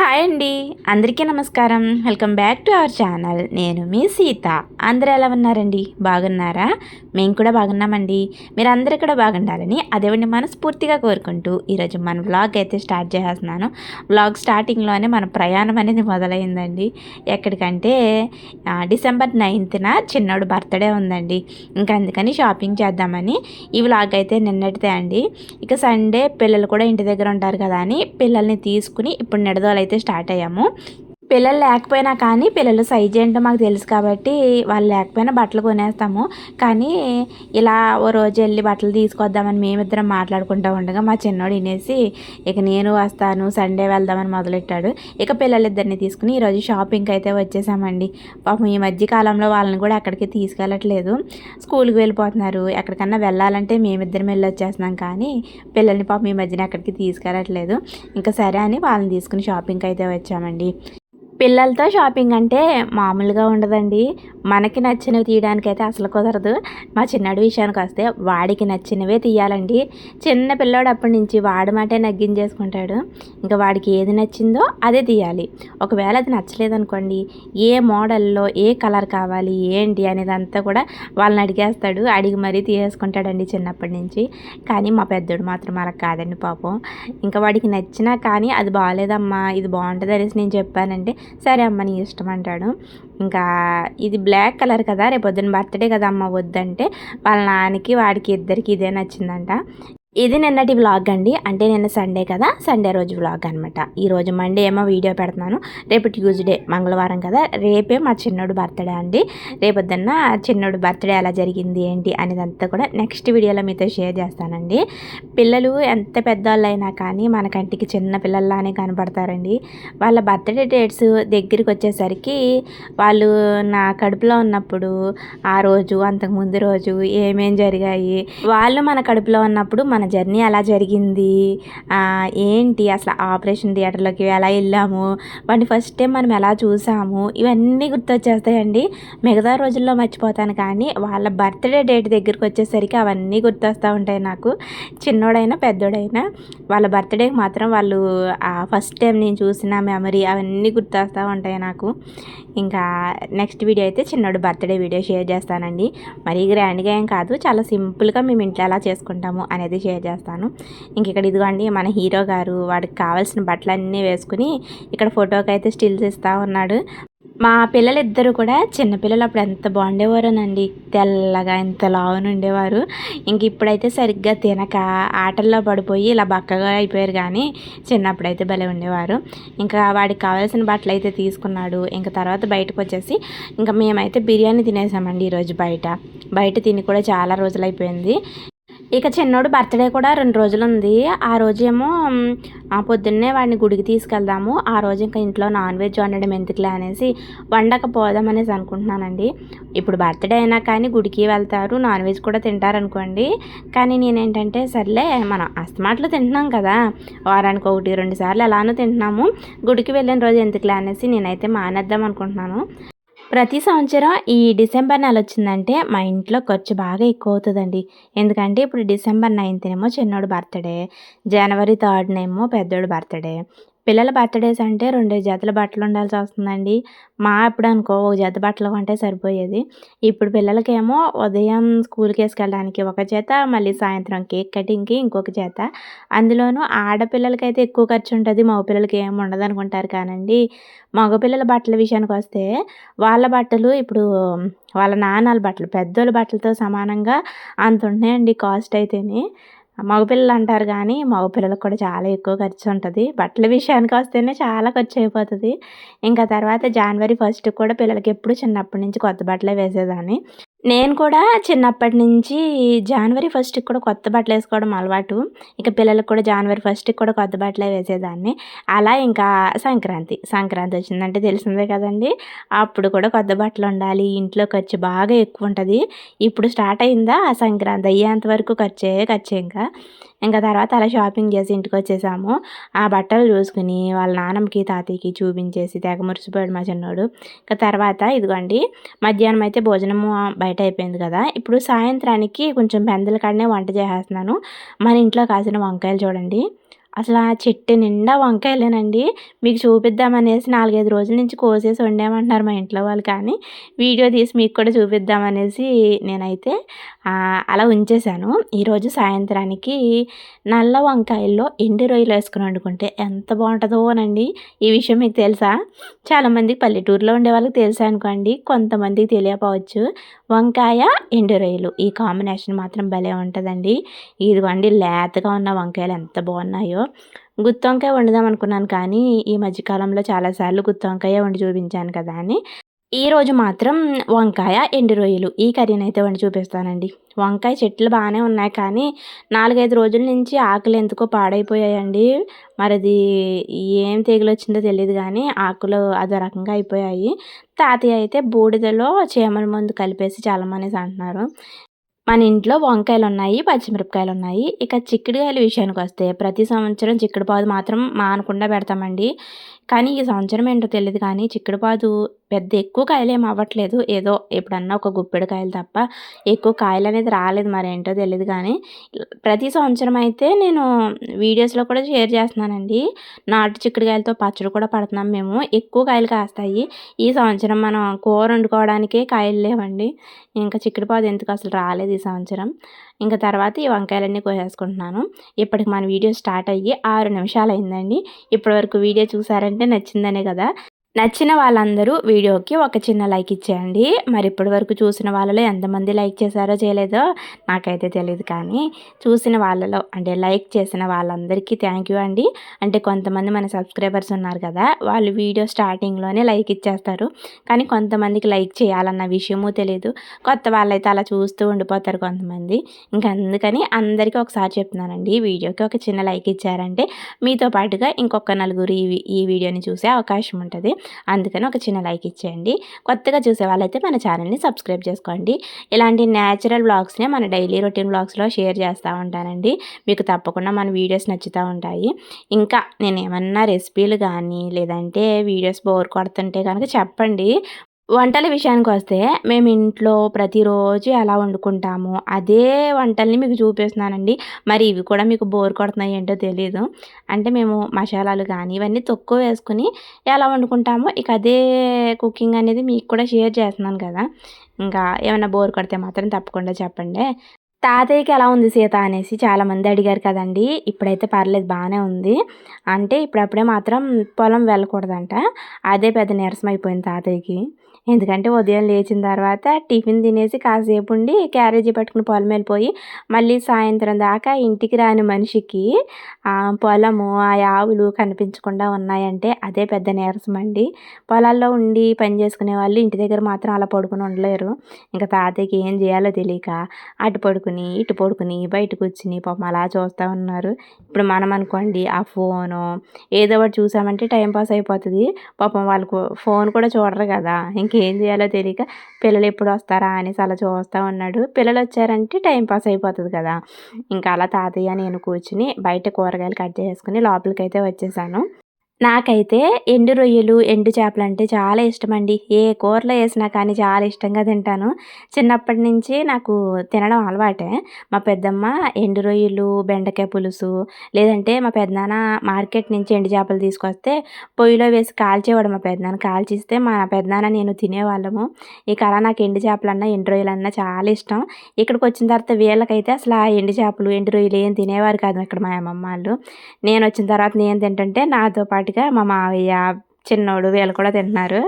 Hi అండి. అందరికీ నమస్కారం. Welcome back to our channel. నేను మీ సీత. అందరూ ఎలా ఉన్నారండి? బాగున్నారా? మేము కూడా బాగున్నామండి. మీరు అందరూ కూడా బాగుండాలని అదేవండి మనస్ఫూర్తిగా కోరుకుంటూ ఈరోజు మన వ్లాగ్ అయితే స్టార్ట్ చేసేస్తున్నాను వ్లాగ్ స్టార్టింగ్లోనే మన ప్రయాణం అనేది మొదలైందండి. ఎక్కడికంటే డిసెంబర్ నైన్త్న చిన్నోడు బర్త్డే ఉందండి. ఇంకా అందుకని షాపింగ్ చేద్దామని ఈ వ్లాగ్ అయితే నిన్నటిదే అండి. ఇక సండే పిల్లలు కూడా ఇంటి దగ్గర ఉంటారు కదా అని పిల్లల్ని తీసుకుని ఇప్పుడు నిడదోలు అయితే స్టార్ట్ అయ్యాము. పిల్లలు లేకపోయినా కానీ పిల్లలు సైజ్ ఏంటో మాకు తెలుసు కాబట్టి వాళ్ళు లేకపోయినా బట్టలు కొనేస్తాము. కానీ ఇలా ఓ రోజు వెళ్ళి బట్టలు తీసుకొద్దామని మేమిద్దరం మాట్లాడుకుంటూ ఉండగా మా చిన్నోడు వినేసి ఇక నేను వస్తాను సండే వెళ్దామని మొదలెట్టాడు. ఇక పిల్లలిద్దరిని తీసుకుని ఈరోజు షాపింగ్కి అయితే వచ్చేసామండి. పాపం ఈ మధ్య కాలంలో వాళ్ళని కూడా అక్కడికి తీసుకెళ్ళట్లేదు. స్కూల్కి వెళ్ళిపోతున్నారు. ఎక్కడికన్నా వెళ్ళాలంటే మేమిద్దరం వెళ్ళి వచ్చేస్తున్నాం కానీ పిల్లల్ని పాపం ఈ మధ్యన ఎక్కడికి తీసుకెళ్ళట్లేదు. ఇంకా సరే అని వాళ్ళని తీసుకుని షాపింగ్కి అయితే వచ్చామండి. పిల్లలతో షాపింగ్ అంటే మామూలుగా ఉండదండి. మనకి నచ్చినవి తీయడానికైతే అసలు కుదరదు. మా చిన్నడు విషయానికి వస్తే వాడికి నచ్చినవే తీయాలండి. చిన్న పిల్లోడు అప్పటి నుంచి వాడి మాటే నగ్గించేసుకుంటాడు. ఇంకా వాడికి ఏది నచ్చిందో అదే తీయాలి. ఒకవేళ అది నచ్చలేదనుకోండి ఏ మోడల్లో ఏ కలర్ కావాలి ఏంటి అనేది అంతా కూడా వాళ్ళని అడిగేస్తాడు. అడిగి మరీ తీసేసుకుంటాడండి చిన్నప్పటి నుంచి. కానీ మా పెద్దోడు మాత్రం అలా కాదండి పాపం. ఇంకా వాడికి నచ్చినా కానీ అది బాగాలేదమ్మా ఇది బాగుంటుంది అనేసి నేను చెప్పానంటే సరే అమ్మ నీ ఇష్టం అంటాడు. ఇంకా ఇది బ్లాక్ కలర్ కదా రేపు పొద్దున్న బర్త్డే కదా అమ్మ వద్దంటే వాళ్ళ నాన్నకి వాడికి ఇద్దరికి ఇదే నచ్చిందంట. ఇది నిన్నటి వ్లాగ్ అండి. అంటే నిన్న సండే కదా? సండే రోజు వ్లాగ్ అనమాట ఈరోజు మండే ఏమో వీడియో పెడుతున్నాను. రేపు ట్యూస్డే మంగళవారం కదా? రేపే మా చిన్నోడు బర్త్డే అండి. రేపొద్దున్న చిన్నోడు బర్త్డే ఎలా జరిగింది ఏంటి అనేదంతా కూడా నెక్స్ట్ వీడియోలో మీతో షేర్ చేస్తానండి. పిల్లలు ఎంత పెద్దవాళ్ళు అయినా కానీ మన కంటికి చిన్న పిల్లల్లానే కనపడతారండి. వాళ్ళ బర్త్డే డేట్స్ దగ్గరికి వచ్చేసరికి వాళ్ళు నా కడుపులో ఉన్నప్పుడు ఆ రోజు అంతకు ముందు రోజు ఏమేం జరిగాయి? వాళ్ళు మన కడుపులో ఉన్నప్పుడు మన జర్నీ ఎలా జరిగింది. ఏంటి అసలు ఆపరేషన్ థియేటర్లోకి ఎలా వెళ్ళాము? వాటిని ఫస్ట్ టైం మనం ఎలా చూసాము? ఇవన్నీ గుర్తొచ్చేస్తాయండి. మిగతా రోజుల్లో మర్చిపోతాను కానీ వాళ్ళ బర్త్డే డేట్ దగ్గరికి వచ్చేసరికి అవన్నీ గుర్తొస్తూ ఉంటాయి నాకు. చిన్నోడైనా పెద్దోడైనా వాళ్ళ బర్త్డేకి మాత్రం వాళ్ళు ఆ ఫస్ట్ టైం నేను చూసిన మెమరీ అవన్నీ గుర్తొస్తూ ఉంటాయి నాకు. ఇంకా నెక్స్ట్ వీడియో అయితే చిన్నోడు బర్త్డే వీడియో షేర్ చేస్తానండి. మరీ గ్రాండ్గా ఏం కాదు చాలా సింపుల్గా మేము ఇంట్లో ఎలా చేసుకుంటాము అనేది షేర్ చేస్తాను. ఇంక ఇక్కడ ఇదిగోండి మన హీరో గారు వాడికి కావాల్సిన బట్టలన్నీ వేసుకుని ఇక్కడ ఫోటోకి అయితే స్టిల్స్ ఇస్తూ ఉన్నాడు. మా పిల్లలిద్దరూ కూడా చిన్నపిల్లలు అప్పుడు ఎంత బాగుండేవారోనండి. తెల్లగా ఎంత లావును ఉండేవారు. ఇంక ఇప్పుడైతే సరిగ్గా తినక ఆటల్లో పడిపోయి ఇలా బక్కగా అయిపోయారు కానీ చిన్నప్పుడైతే భలే ఉండేవారు. ఇంకా వాడికి కావాల్సిన బట్టలు అయితే తీసుకున్నాడు. ఇంకా తర్వాత బయటకు వచ్చేసి ఇంకా మేమైతే బిర్యానీ తినేసామండి ఈరోజు బయట. బయట తిని కూడా చాలా రోజులు అయిపోయింది. ఇక చిన్నోడు బర్త్డే కూడా రెండు రోజులు ఉంది ఆ రోజు ఏమో ఆ పొద్దున్నే వాడిని గుడికి తీసుకెళ్దాము. ఆ రోజు ఇంకా ఇంట్లో నాన్ వెజ్ వండడం ఎందుకులే అనేసి వండకపోదాం అనేసి అనుకుంటున్నానండి. ఇప్పుడు బర్త్డే అయినా కానీ గుడికి వెళ్తారు నాన్ వెజ్ కూడా తింటారు అనుకోండి కానీ నేనేంటంటే సర్లే మనం అస్తమాట్లు తింటున్నాం కదా. వారానికి ఒకటి రెండు సార్లు ఎలానో తింటున్నాము. గుడికి వెళ్ళిన రోజు ఎందుకులే అనేసి నేనైతే మానేద్దాం అనుకుంటున్నాను. ప్రతి సంవత్సరం ఈ డిసెంబర్ నెల వచ్చిందంటే మా ఇంట్లో ఖర్చు బాగా ఎక్కువ అవుతుందండి ఎందుకంటే ఇప్పుడు డిసెంబర్ నైన్త్నేమో చిన్నోడు బర్త్డే జనవరి థర్డ్నేమో పెద్దోడు బర్త్డే. పిల్లల బర్త్డేస్ అంటే రెండు జతల బట్టలు ఉండాల్సి వస్తుందండి. మా అప్పుడు అనుకో ఒక జత బట్టలు కొంటే సరిపోయేది. ఇప్పుడు పిల్లలకేమో ఉదయం స్కూల్కి వేసుకెళ్ళడానికి ఒక జత మళ్ళీ సాయంత్రం కేక్ కటింగ్కి ఇంకొక జత. అందులోనూ ఆడపిల్లలకైతే ఎక్కువ ఖర్చు ఉంటుంది మగ పిల్లలకి ఏమి ఉండదు అనుకుంటారు కానండి. మగపిల్లల బట్టల విషయానికి వస్తే వాళ్ళ బట్టలు ఇప్పుడు వాళ్ళ నాన్నల బట్టలు పెద్దోళ్ళ బట్టలతో సమానంగా అంత ఉన్నాయండి కాస్ట్ అయితేనే. మగపిల్లలు అంటారు కానీ మగపిల్లలకు కూడా చాలా ఎక్కువ ఖర్చు ఉంటుంది. బట్టల విషయానికి వస్తేనే చాలా ఖర్చు అయిపోతుంది. ఇంకా తర్వాత జనవరి ఫస్ట్ కూడా పిల్లలకి ఎప్పుడు చిన్నప్పటి నుంచి కొత్త బట్టలే వేసేదాన్ని. నేను కూడా చిన్నప్పటి నుంచి జనవరి ఫస్ట్కి కూడా కొత్త బట్టలు వేసుకోవడం అలవాటు. ఇక పిల్లలకు కూడా జనవరి ఫస్ట్కి కూడా కొత్త బట్టలే వేసేదాన్ని. అలా ఇంకా సంక్రాంతి సంక్రాంతి వచ్చిందంటే తెలిసిందే కదండి. అప్పుడు కూడా కొత్త బట్టలు ఉండాలి ఇంట్లో ఖర్చు బాగా ఎక్కువ ఉంటుంది. ఇప్పుడు స్టార్ట్ అయిందా? ఆ సంక్రాంతి అయ్యేంత వరకు ఖర్చే ఖర్చు ఇంకా. ఇంకా తర్వాత అలా షాపింగ్ చేసి ఇంటికి వచ్చేసాము. ఆ బట్టలు చూసుకుని వాళ్ళ నాన్నమ్మకి తాతయ్యకి చూపించేసి తెగ మురిసిపోయాడు మా చిన్నోడు. ఇంకా తర్వాత ఇదిగోండి మధ్యాహ్నం అయితే భోజనము బయట అయిపోయింది కదా. ఇప్పుడు సాయంత్రానికి కొంచెం పెందల కాడనే వంట చేసేస్తున్నాను. మన ఇంట్లో కాసిన వంకాయలు చూడండి. అసలు ఆ చెట్టు నిండా వంకాయలేనండి. మీకు చూపిద్దామనేసి నాలుగైదు రోజుల నుంచి కోసేసి వండామంటున్నారు మా ఇంట్లో వాళ్ళు కానీ. వీడియో తీసి మీకు కూడా చూపిద్దామనేసి నేనైతే అలా ఉంచేశాను. ఈరోజు సాయంత్రానికి నల్ల వంకాయల్లో ఎండు రొయ్యలు వేసుకుని వండుకుంటే ఎంత బాగుంటుందోనండి ఈ విషయం మీకు తెలుసా? చాలామందికి పల్లెటూరులో ఉండే వాళ్ళకి తెలుసా అనుకోండి. కొంతమందికి తెలియకపోవచ్చు. వంకాయ ఎండు రొయ్యలు ఈ కాంబినేషన్ మాత్రం భలే ఉంటుందండి. ఇదిగోండి లేతగా ఉన్న వంకాయలు ఎంత బాగున్నాయో. గుత్తి వంకాయ వండుదాం అనుకున్నాను కానీ ఈ మధ్యకాలంలో చాలాసార్లు గుత్తి వంకాయ వండి చూపించాను కదా అని. ఈరోజు మాత్రం వంకాయ ఎండు రొయ్యలు. ఈ కర్రీని అయితే వండి చూపిస్తానండి. వంకాయ చెట్లు బాగానే ఉన్నాయి కానీ నాలుగైదు రోజుల నుంచి ఆకులు ఎందుకో పాడైపోయాయండి. మరి అది ఏం తెగులు వచ్చిందో తెలియదు కానీ ఆకులు అదో రకంగా అయిపోయాయి. తాతయ్య అయితే బూడిదలో చీమల మందు కలిపేసి చాలామనేసి అంటున్నారు. మన ఇంట్లో వంకాయలు ఉన్నాయి పచ్చిమిరపకాయలు ఉన్నాయి ఇక చిక్కుడుకాయల విషయానికి వస్తే ప్రతి సంవత్సరం చిక్కుడు పాదు మాత్రం మానకుండా పెడతామండి. కానీ ఈ సంవత్సరం ఏంటో తెలియదు కానీ చిక్కుడుపాదు పెద్ద ఎక్కువ కాయలు ఏమి అవ్వట్లేదు. ఏదో ఎప్పుడన్నా ఒక గుప్పెడు కాయలు తప్ప ఎక్కువ కాయలు అనేది రాలేదు మరి ఏంటో తెలియదు కానీ ప్రతి సంవత్సరం అయితే నేను వీడియోస్లో కూడా షేర్ చేస్తున్నానండి. నాటు చిక్కుడుకాయలతో పచ్చడి కూడా పడుతున్నాం మేము. ఎక్కువ కాయలు కాస్తాయి. ఈ సంవత్సరం మనం కూర వండుకోవడానికే కాయలు లేవండి. ఇంకా చిక్కుడుపాదు ఎందుకు అసలు రాలేదు ఈ సంవత్సరం? ఇంకా తర్వాత ఈ వంకాయలన్నీ కోసేసుకుంటున్నాను. ఇప్పటికి మన వీడియో స్టార్ట్ అయ్యి ఆరు నిమిషాలు అయిందండి. ఇప్పటివరకు వీడియో చూసారంటే నచ్చిందనే కదా. నచ్చిన వాళ్ళందరూ వీడియోకి ఒక చిన్న లైక్ ఇచ్చేయండి. మరి ఇప్పటి వరకు చూసిన వాళ్ళలో ఎంతమంది లైక్ చేశారో చేయలేదో నాకైతే తెలియదు కానీ చూసిన వాళ్ళలో అంటే లైక్ చేసిన వాళ్ళందరికీ థ్యాంక్ యూ అండి. అంటే కొంతమంది మన సబ్స్క్రైబర్స్ ఉన్నారు కదా వాళ్ళు వీడియో స్టార్టింగ్లోనే లైక్ ఇచ్చేస్తారు. కానీ కొంతమందికి లైక్ చేయాలన్న విషయము తెలియదు కొత్త వాళ్ళైతే అలా చూస్తూ ఉండిపోతారు కొంతమంది. ఇంకా అందుకని అందరికీ ఒకసారి చెప్తున్నానండి వీడియోకి ఒక చిన్న లైక్ ఇచ్చారంటే మీతో పాటుగా ఇంకొక నలుగురు ఈ ఈ వీడియోని చూసే అవకాశం ఉంటుంది. అందుకని ఒక చిన్న లైక్ ఇచ్చేయండి. కొత్తగా చూసే వాళ్ళైతే మన ఛానల్ని సబ్స్క్రైబ్ చేసుకోండి. ఇలాంటి న్యాచురల్ బ్లాగ్స్నే మన డైలీ రొటీన్ బ్లాగ్స్లో షేర్ చేస్తూ ఉంటానండి. మీకు తప్పకుండా మన వీడియోస్ నచ్చుతూ ఉంటాయి. ఇంకా నేను ఏమన్నా రెసిపీలు కానీ లేదంటే వీడియోస్ బోర్ కొడుతుంటే కనుక చెప్పండి. వంటల విషయానికి వస్తే మేము ఇంట్లో ప్రతిరోజు ఎలా వండుకుంటాము అదే వంటల్ని మీకు చూపిస్తున్నానండి. మరి ఇవి కూడా మీకు బోర్ కొడుతున్నాయి ఏంటో తెలియదు అంటే మేము మసాలాలు కానీ ఇవన్నీ తక్కువ వేసుకుని ఎలా వండుకుంటామో ఇక అదే కుకింగ్ అనేది మీకు కూడా షేర్ చేస్తున్నాను కదా. ఇంకా ఏమైనా బోర్ కొడితే మాత్రం తప్పకుండా చెప్పండి. తాతయ్యకి ఎలా ఉంది సీత అనేసి చాలామంది అడిగారు కదండి. ఇప్పుడైతే పర్లేదు బాగానే ఉంది. అంటే ఇప్పుడప్పుడే మాత్రం పొలం వెళ్ళకూడదంట. అదే పెద్ద నీరసం అయిపోయింది తాతయ్యకి. ఎందుకంటే ఉదయం లేచిన తర్వాత టిఫిన్ తినేసి కాసేపు ఉండి క్యారేజీ పట్టుకుని పొలం వెళ్ళిపోయి మళ్ళీ సాయంత్రం దాకా ఇంటికి రాని మనిషికి పొలము ఆ ఆవులు కనిపించకుండా ఉన్నాయంటే అదే పెద్ద నీరసం అండి. పొలాల్లో ఉండి పని చేసుకునే వాళ్ళు ఇంటి దగ్గర మాత్రం అలా పడుకుని ఉండలేరు. ఇంకా తాతయ్యకి ఏం చేయాలో తెలియక అటు పడుకుని ఇటు పడుకుని బయట కూర్చుని పాపం అలా చూస్తూ ఉన్నారు. ఇప్పుడు మనం అనుకోండి ఆ ఫోను ఏదో ఒకటి చూసామంటే టైంపాస్ అయిపోతుంది. పాపం వాళ్ళకు ఫోన్ కూడా చూడరు కదా. ఇంకేం చేయాలో తెలియక పిల్లలు ఎప్పుడు వస్తారా అనేసి అలా చూస్తూ ఉన్నాడు. పిల్లలు వచ్చారంటే టైంపాస్ అయిపోతుంది కదా. ఇంకా అలా తాతయ్య నేను కూర్చుని బయట కూరగాయలు కట్ చేసుకుని లోపలికి అయితే వచ్చేసాను. నాకైతే ఎండు రొయ్యలు ఎండు చేపలు అంటే చాలా ఇష్టం అండి ఏ కూరలో వేసినా కానీ చాలా ఇష్టంగా తింటాను. చిన్నప్పటి నుంచి నాకు తినడం అలవాటే. మా పెద్దమ్మ ఎండు రొయ్యలు బెండకాయ పులుసు లేదంటే మా పెద్దనాన్న మార్కెట్ నుంచి ఎండు చేపలు తీసుకొస్తే పొయ్యిలో వేసి కాల్చేవాడు మా పెద్దనాన్న. కాల్చిస్తే మా పెద్దనాన్న నేను తినేవాళ్ళము. ఇక అలా నాకు ఎండు చేపలన్నా ఎండు రొయ్యలు అన్నా చాలా ఇష్టం. ఇక్కడికి వచ్చిన తర్వాత వీళ్ళకైతే అసలు ఆ ఎండు చేపలు ఎండు రొయ్యలు ఏం తినేవారు కాదు ఇక్కడ మా అమ్మమ్మ వాళ్ళు. నేను వచ్చిన తర్వాత నేను తింటుంటే నాతో పాటు పాటుగా మా మావయ్య చిన్నోడు వీళ్ళు కూడా తింటున్నారు.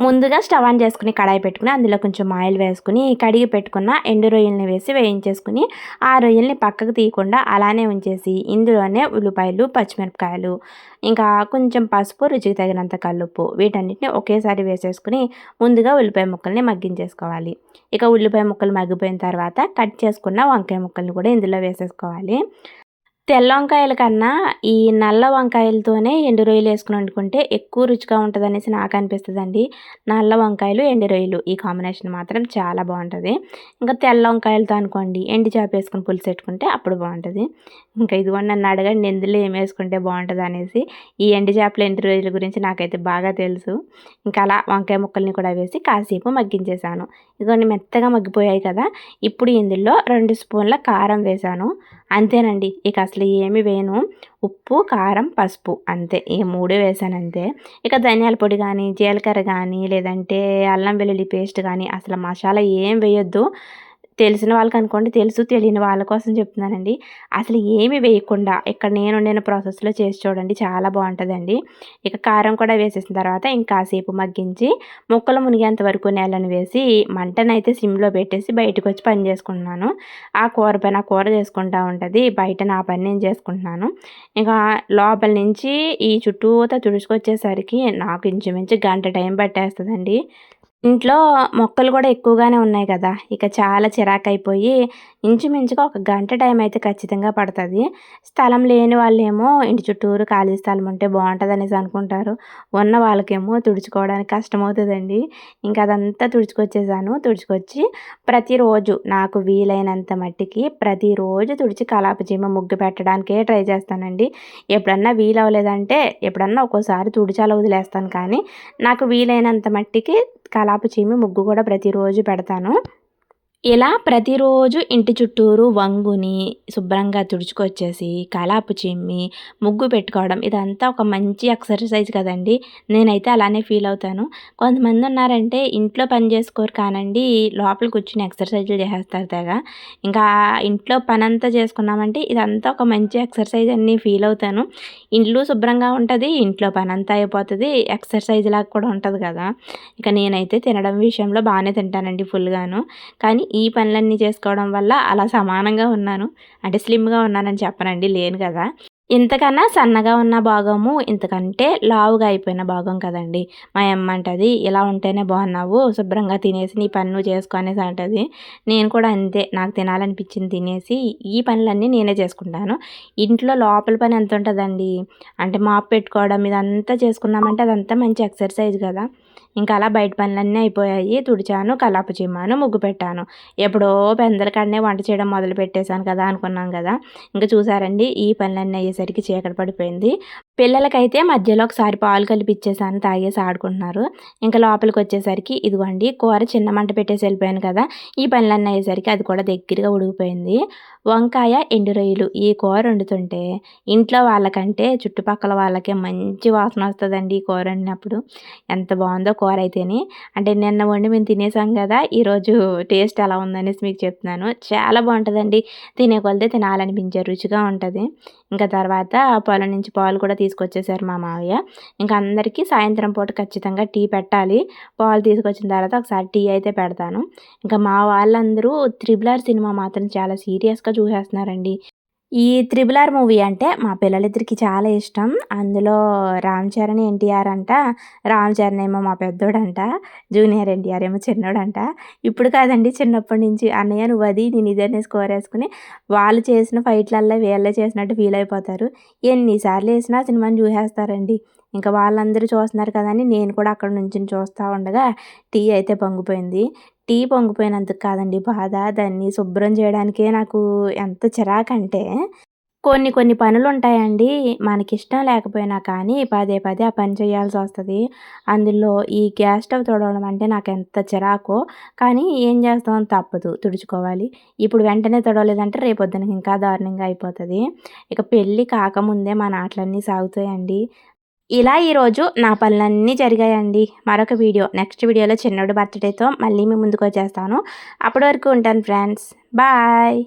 ముందుగా స్టవ్ ఆన్ చేసుకుని కడాయి పెట్టుకుని అందులో కొంచెం ఆయిల్ వేసుకుని కడిగి పెట్టుకున్న ఎండు రొయ్యల్ని వేసి వేయించేసుకుని ఆ రొయ్యల్ని పక్కకు తీయకుండా అలానే ఉంచేసి ఇందులోనే ఉల్లిపాయలు పచ్చిమిరపకాయలు ఇంకా కొంచెం పసుపు రుచికి తగినంత కల్లుప్పు వీటన్నిటిని ఒకేసారి వేసేసుకుని ముందుగా ఉల్లిపాయ ముక్కల్ని మగ్గించేసుకోవాలి. ఇక ఉల్లిపాయ ముక్కలు మగ్గిపోయిన తర్వాత కట్ చేసుకున్న వంకాయ ముక్కల్ని కూడా ఇందులో వేసేసుకోవాలి. తెల్ల వంకాయల కన్నా ఈ నల్ల వంకాయలతోనే ఎండు రొయ్యలు వేసుకుని వండుకుంటే ఎక్కువ రుచిగా ఉంటుంది అనేసి నాకు అనిపిస్తుందండి. నల్ల వంకాయలు ఎండు రొయ్యలు ఈ కాంబినేషన్ మాత్రం చాలా బాగుంటుంది. ఇంకా తెల్ల వంకాయలతో అనుకోండి ఎండు చేప వేసుకుని పులుసు పెట్టుకుంటే అప్పుడు బాగుంటుంది. ఇంకా ఇదిగోండి నన్ను అడగండి ఎందులో ఏం వేసుకుంటే బాగుంటుంది అనేసి ఈ ఎండు చేపలు ఎండు రొయ్యల గురించి నాకైతే బాగా తెలుసు. ఇంకా అలా వంకాయ ముక్కల్ని కూడా వేసి కాసేపు మగ్గించేసాను. ఇదిగోండి మెత్తగా మగ్గిపోయాయి కదా ఇప్పుడు ఇందులో రెండు స్పూన్ల కారం వేశాను అంతేనండి ఇక అసలు ఏమి వేయను. ఉప్పు కారం పసుపు అంతే. ఈ మూడే వేసాను అంతే ఇక ధనియాల పొడి కానీ జీలకర్ర కానీ లేదంటే అల్లం వెల్లుల్లి పేస్ట్ కానీ అసలు మసాలా ఏం వేయొద్దు. తెలిసిన వాళ్ళకి అనుకోండి తెలుసు తెలియని వాళ్ళ కోసం చెప్తున్నానండి. అసలు ఏమి వేయకుండా ఇక్కడ నేను నేను ప్రాసెస్లో చేసి చూడండి చాలా బాగుంటుందండి. ఇక కారం కూడా వేసేసిన తర్వాత ఇంకాసేపు మగ్గించి ముక్కలు మునిగేంత వరకు నేలను వేసి మంటనైతే సిమ్లో పెట్టేసి బయటకు వచ్చి పని చేసుకుంటున్నాను. ఆ కూర పైన కూర చేసుకుంటూ ఉంటుంది బయట నా పని నేను చేసుకుంటున్నాను. ఇంకా లోపల నుంచి ఈ చుట్టూతో తుడుచుకొచ్చేసరికి నాకు ఇంచుమించు గంట టైం పట్టేస్తుందండి. ఇంట్లో మొక్కలు కూడా ఎక్కువగానే ఉన్నాయి కదా. ఇక చాలా చిరాకు అయిపోయి ఇంచుమించుగా ఒక గంట టైం అయితే ఖచ్చితంగా పడుతుంది. స్థలం లేని వాళ్ళేమో ఇంటి చుట్టూరు ఖాళీ స్థలం ఉంటే బాగుంటుంది అనేసి అనుకుంటారు. ఉన్న వాళ్ళకేమో తుడుచుకోవడానికి కష్టమవుతుందండి. ఇంకా అదంతా తుడుచుకొచ్చేసాను. తుడుచుకొచ్చి ప్రతిరోజు నాకు వీలైనంత మట్టికి ప్రతిరోజు తుడిచి కలాప చీమ ముగ్గు పెట్టడానికే ట్రై చేస్తానండి. ఎప్పుడన్నా వీలవ్వలేదంటే ఎప్పుడన్నా ఒక్కోసారి తుడిచాల వదిలేస్తాను. కానీ నాకు వీలైనంత మట్టికి కలాపు చీమి ముగ్గు కూడా ప్రతిరోజు పెడతాను. ఇలా ప్రతిరోజు ఇంటి చుట్టూరు వంగుని శుభ్రంగా తుడుచుకొచ్చేసి కలాపు చిమ్మి ముగ్గు పెట్టుకోవడం ఇదంతా ఒక మంచి ఎక్సర్సైజ్ కదండి. నేనైతే అలానే ఫీల్ అవుతాను. కొంతమంది ఉన్నారంటే ఇంట్లో పని చేసుకోరు కానండి లోపల కూర్చుని ఎక్సర్సైజ్లు చేసేస్తారు తెగ. ఇంకా ఇంట్లో పని అంతా చేసుకున్నామంటే ఇదంతా ఒక మంచి ఎక్సర్సైజ్ అని ఫీల్ అవుతాను. ఇంట్లో శుభ్రంగా ఉంటుంది ఇంట్లో పని అంతా అయిపోతుంది ఎక్సర్సైజ్ లాగా కూడా ఉంటుంది కదా. ఇక నేనైతే తినడం విషయంలో బాగానే తింటానండి ఫుల్గాను. కానీ ఈ పనులన్నీ చేసుకోవడం వల్ల అలా సమానంగా ఉన్నాను. అంటే స్లిమ్గా ఉన్నానని చెప్పనండి లేను కదా. ఇంతకన్నా సన్నగా ఉన్న భాగము ఇంతకంటే లావుగా అయిపోయిన భాగం కదండి. మా అమ్మ అంటది ఇలా ఉంటేనే బాగున్నావు శుభ్రంగా తినేసి నీ పన్ను చేసుకునేసి అంటది. నేను కూడా అంతే నాకు తినాలనిపించింది తినేసి ఈ పనులన్నీ నేనే చేసుకుంటాను. ఇంట్లో లోపల పని ఎంత ఉంటుందండి? అంటే మాప్ పెట్టుకోవడం ఇదంతా చేసుకున్నామంటే అదంతా మంచి ఎక్సర్సైజ్ కదా. ఇంకా అలా బయట పనులన్నీ అయిపోయాయి. తుడిచాను కలాపు చిమ్మాను ముగ్గు పెట్టాను. ఎప్పుడో పెందలకాడనే వంట చేయడం మొదలు పెట్టేశాను కదా అనుకున్నాం కదా. ఇంకా చూసారండి ఈ పనులన్నీ అయ్యేసరికి చీకటి పడిపోయింది. పిల్లలకైతే మధ్యలో ఒకసారి పాలు కలిపిచ్చేసాను తాగేసి ఆడుకుంటున్నారు. ఇంకా లోపలికి వచ్చేసరికి ఇదిగోండి కూర చిన్న మంట పెట్టేసి వెళ్ళిపోయాను కదా ఈ పనులన్నీ అయ్యేసరికి అది కూడా దగ్గరగా ఉడిగిపోయింది వంకాయ ఎండు రొయ్యలు ఈ కూర వండుతుంటే ఇంట్లో వాళ్ళకంటే చుట్టుపక్కల వాళ్ళకే మంచి వాసన వస్తుందండి ఈ కూర వండినప్పుడు. ఎంత బాగుందో కూర అయితేనే. అంటే నిన్న వండి మేము తినేసాం కదా ఈరోజు టేస్ట్ ఎలా ఉందనేసి మీకు చెప్తున్నాను. చాలా బాగుంటుందండి. తినే కొలితే తినాలనిపించే రుచిగా ఉంటుంది. ఇంకా తర్వాత పొలం నుంచి పాలు కూడా తీసుకొచ్చేసారు మా మావయ్య. ఇంకా అందరికీ సాయంత్రం పూట ఖచ్చితంగా టీ పెట్టాలి. పాలు తీసుకొచ్చిన తర్వాత ఒకసారి టీ అయితే పెడతాను. ఇంకా మా వాళ్ళందరూ త్రిబులర్ సినిమా మాత్రం చాలా సీరియస్గా చూసేస్తున్నారండి. ఈ త్రిబుల్ ఆర్ మూవీ అంటే మా పిల్లలిద్దరికి చాలా ఇష్టం. అందులో రామ్ చరణ్ ఎన్టీఆర్ అంట రామ్ చరణ్ ఏమో మా పెద్దోడంట జూనియర్ ఎన్టీఆర్ ఏమో చిన్నోడంట. ఇప్పుడు కాదండి చిన్నప్పటి నుంచి అన్నయ్య నువ్వు అది నేను ఇదనే స్కోర్ వేసుకుని వాళ్ళు చేసిన ఫైట్లల్లో వీళ్ళే చేసినట్టు ఫీల్ అయిపోతారు. ఎన్నిసార్లు వేసినా సినిమాని చూసేస్తారండి. ఇంకా వాళ్ళందరూ చూస్తున్నారు కదని నేను కూడా అక్కడ నుంచి చూస్తూ ఉండగా టీ అయితే పొంగిపోయింది. టీ పొంగిపోయినందుకు కాదండి బాధ దాన్ని శుభ్రం చేయడానికే నాకు ఎంత చిరాకంటే కొన్ని కొన్ని పనులు ఉంటాయండి మనకి ఇష్టం లేకపోయినా కానీ పదే పదే ఆ పని చేయాల్సి వస్తుంది. అందులో ఈ గ్యాస్ స్టవ్ తుడవడం అంటే నాకు ఎంత చిరాకో కానీ ఏం చేస్తాం తప్పదు తుడుచుకోవాలి. ఇప్పుడు వెంటనే తుడవలేదంటే రేపొద్దునకి ఇంకా దారుణంగా అయిపోతుంది. ఇక పెళ్ళి కాకముందే మన ఆటలన్నీ సాగుతాయండి. ఇలా ఈరోజు నా పనులన్నీ జరిగాయండి. మరొక వీడియో నెక్స్ట్ వీడియోలో చిన్నోడు బర్త్డేతో మళ్ళీ మీ ముందుకు వచ్చేస్తాను. అప్పటి వరకు ఉంటాను ఫ్రెండ్స్. బాయ్.